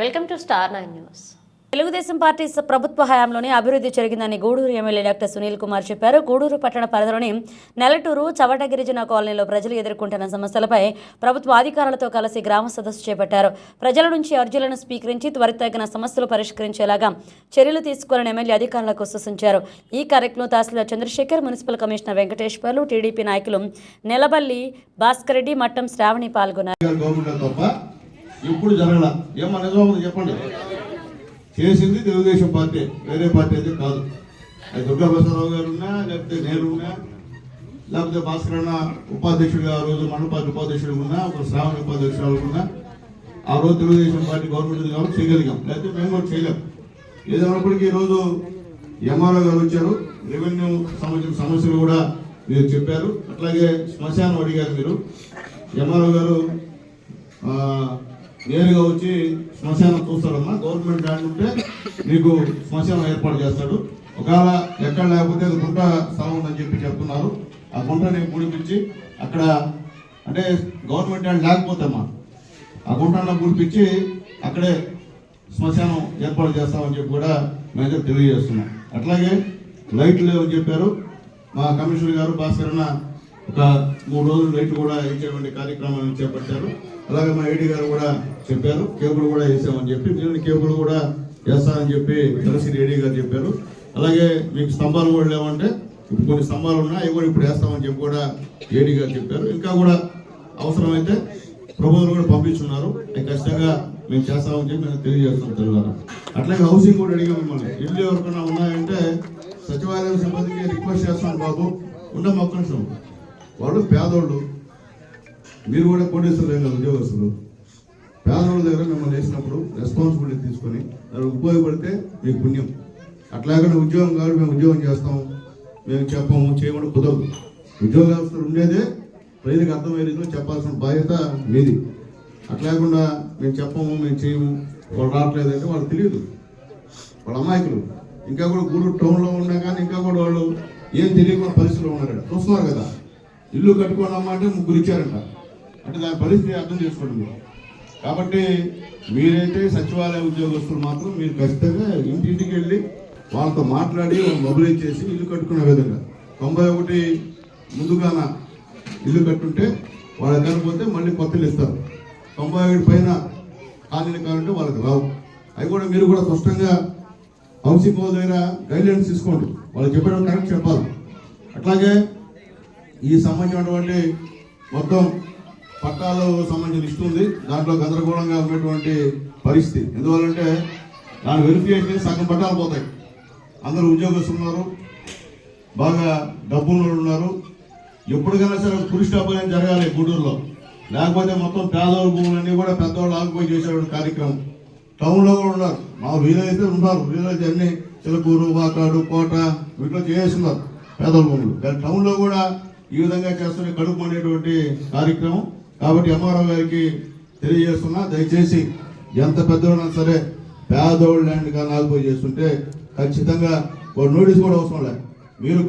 Welcome to star nine news. Telugu Desam party ప్రభుత్వ హయాంలోనే అభివృద్ధి జరిగిందని గూడూరు ఎమ్మెల్యే డాక్టర్ సునీల్ కుమార్ చెప్పారు. గూడూరు పట్టణ పరిధిలోని నెలటూరు చవట గిరిజన కాలనీలో ప్రజలు ఎదుర్కొంటున్న సమస్యలపై ప్రభుత్వ అధికారులతో కలిసి గ్రామ సదస్సు చేపట్టారు. ప్రజల నుంచి అర్జీలను స్వీకరించి త్వరితగిన సమస్యలు పరిష్కరించేలాగా చర్యలు తీసుకోవాలని ఎమ్మెల్యే అధికారులకు సూచించారు. ఈ కార్యక్రమంలో తహసీల్దార్ Chandrasekhar municipal commissioner Venkateswarlu TDP నాయకులు నెలబల్లి భాస్కర్ రెడ్డి మట్టం శ్రావణి పాల్గొన్నారు. ఎప్పుడు జరగల. ఏమో నిజమవుతుంది చెప్పండి. చేసింది తెలుగుదేశం పార్టీ వేరే పార్టీ అయితే కాదు. అది దుర్గా ప్రసాదరావు గారు ఉన్నా లేకపోతే నేను ఉన్నా లేకపోతే భాస్కర్ అన్న ఉపాధ్యక్షుడిగా ఆ రోజు మండల ఉపాధ్యక్షుడు ఉన్నా ఒక శ్రావణ ఉపాధ్యక్షుడు ఉన్నా ఆ రోజు తెలుగుదేశం పార్టీ గవర్నమెంట్ ఉంది కాబట్టి చేయగలిగాం. లేకపోతే మేము కూడా చేయలేం. ఏదైనప్పటికీ ఈరోజు ఎంఆర్ఓ గారు వచ్చారు. రెవెన్యూ సంబంధించిన సమస్యలు కూడా మీరు చెప్పారు. అట్లాగే శ్మశానం అడిగారు మీరు. ఎంఆర్ఓ గారు నేరుగా వచ్చి శ్మశానం చూస్తాడమ్మా. గవర్నమెంట్ ల్యాండ్ ఉంటే మీకు శ్మశానం ఏర్పాటు చేస్తాడు. ఒకవేళ ఎక్కడ లేకపోతే అది గుంట స్థలం ఉందని చెప్పి చెప్తున్నారు. ఆ గుంటని పూడిపించి అక్కడ అంటే గవర్నమెంట్ ల్యాండ్ లేకపోతే అమ్మా ఆ గుంటను పూడిపించి అక్కడే శ్మశానం ఏర్పాటు చేస్తామని చెప్పి కూడా మేము తెలియజేస్తున్నాం. అట్లాగే లైట్లు లేవని చెప్పారు. మా కమిషనర్ గారు భాస్కర్ ఒక మూడు రోజులు నైట్ కూడా ఇచ్చేటువంటి కార్యక్రమాన్ని చేపట్టారు. అలాగే మా ఐడి గారు కూడా చెప్పారు కేబుల్ కూడా వేసామని చెప్పి నేను కేబుల్ కూడా వేస్తానని చెప్పి తెలిసి ఏడీ గారు చెప్పారు. అలాగే మీకు స్తంభాలు కూడా లేవంటే ఇప్పుడు కొన్ని స్తంభాలు ఉన్నాయి అవి కూడా ఇప్పుడు వేస్తామని చెప్పి కూడా ఏడీ గారు చెప్పారు. ఇంకా కూడా అవసరమైతే ప్రభుత్వం కూడా పంపించున్నారు అది ఖచ్చితంగా మేము చేస్తామని చెప్పి మేము తెలియజేస్తాం తెలుగు అట్లాగే హౌసింగ్ కూడా అడిగాం మిమ్మల్ని. ఇల్లు ఎవరికైనా ఉన్నాయంటే సచివాలయం సిబ్బందికి రిక్వెస్ట్ చేస్తాను బాబు. ఉండమ్మ ఒక్క నిమిషం. వాళ్ళు పేదోళ్ళు. మీరు కూడా కోటేశ్వరులు ఏం కదా ఉద్యోగస్తులు. పేదోళ్ళ దగ్గర మిమ్మల్ని వేసినప్పుడు రెస్పాన్సిబిలిటీ తీసుకొని దానికి ఉపయోగపడితే మీకు పుణ్యం. అట్లాగే ఉద్యోగం కాదు మేము ఉద్యోగం చేస్తాం మేము చెప్పము చేయకుండా కుదరదు. ఉద్యోగస్తులు ఉండేదే ప్రజలకు అర్థమయ్యే రీతిలో చెప్పాల్సిన బాధ్యత మీది. అట్లాగకుండా మేము చెప్పము మేము చేయము వాళ్ళు రావట్లేదంటే వాళ్ళు తెలియదు. వాళ్ళ అమాయకులు. ఇంకా కూడా గూడూరు టౌన్లో ఉన్నా కానీ ఇంకా కూడా వాళ్ళు ఏం తెలియకుండా పరిస్థితుల్లో ఉన్నారు చూస్తున్నారు కదా. ఇల్లు కట్టుకోండి అంటే ముగ్గురు ఇచ్చారంట. అంటే దాని పరిస్థితి అర్థం చేసుకోండి మీరు. కాబట్టి మీరైతే సచివాలయ ఉద్యోగస్తులు మాత్రం మీరు ఖచ్చితంగా ఇంటింటికి వెళ్ళి వాళ్ళతో మాట్లాడి వాళ్ళు మొబిలైజ్ చేసి ఇల్లు కట్టుకునే విధంగా. తొంభై ఒకటి ముందుగాన ఇల్లు కట్టుంటే వాళ్ళకి కనిపోతే మళ్ళీ కొత్తలు ఇస్తారు. తొంభై ఒకటి పైన ఖాళీలు కావాలంటే వాళ్ళకి రావు. అవి కూడా మీరు కూడా స్పష్టంగా హౌసింగ్ బోర్డు దగ్గర గైడ్లైన్స్ తీసుకోండి. వాళ్ళు చెప్పడం కరెక్ట్ చెప్పాలి. అట్లాగే ఈ సంబంధించినటువంటి మొత్తం పట్టాలు సంబంధించిన లిస్ట్ ఉంది. దాంట్లో గందరగోళంగా ఉన్నటువంటి పరిస్థితి. ఎందువల్లంటే దాని వెరిఫికేషన్ సగం పట్టాలు పోతాయి. అందరూ ఉద్యోగస్తులు ఉన్నారు. బాగా డబ్బులు ఉన్నారు. ఎప్పటికైనా సరే టూరిస్ట్ డబ్బు అనేది జరగాలి గూడూరులో. లేకపోతే మొత్తం పేదవాళ్ళ భూములన్నీ కూడా పెద్దవాళ్ళు ఆగిపోయి చేసేటువంటి కార్యక్రమం. టౌన్లో కూడా ఉన్నారు. మా వీలైతే ఉన్నారు. వీలైతే అన్ని చిలకూరు వాకాడు కోట వీటిలో చేస్తున్నారు పేదల భూములు. కానీ టౌన్లో కూడా ఈ విధంగా చేస్తున్న కడుపునేటువంటి కార్యక్రమం. కాబట్టి ఎంఆర్ఓ గారికి తెలియజేస్తున్నా దయచేసి ఎంత పెద్దవాళ్ళైనా సరే పేదోళ్ళు ల్యాండ్ కానీ ఆగిపోయి చేస్తుంటే ఖచ్చితంగా ఒక నోటీస్ కూడా అవసరం లేదు. మీరు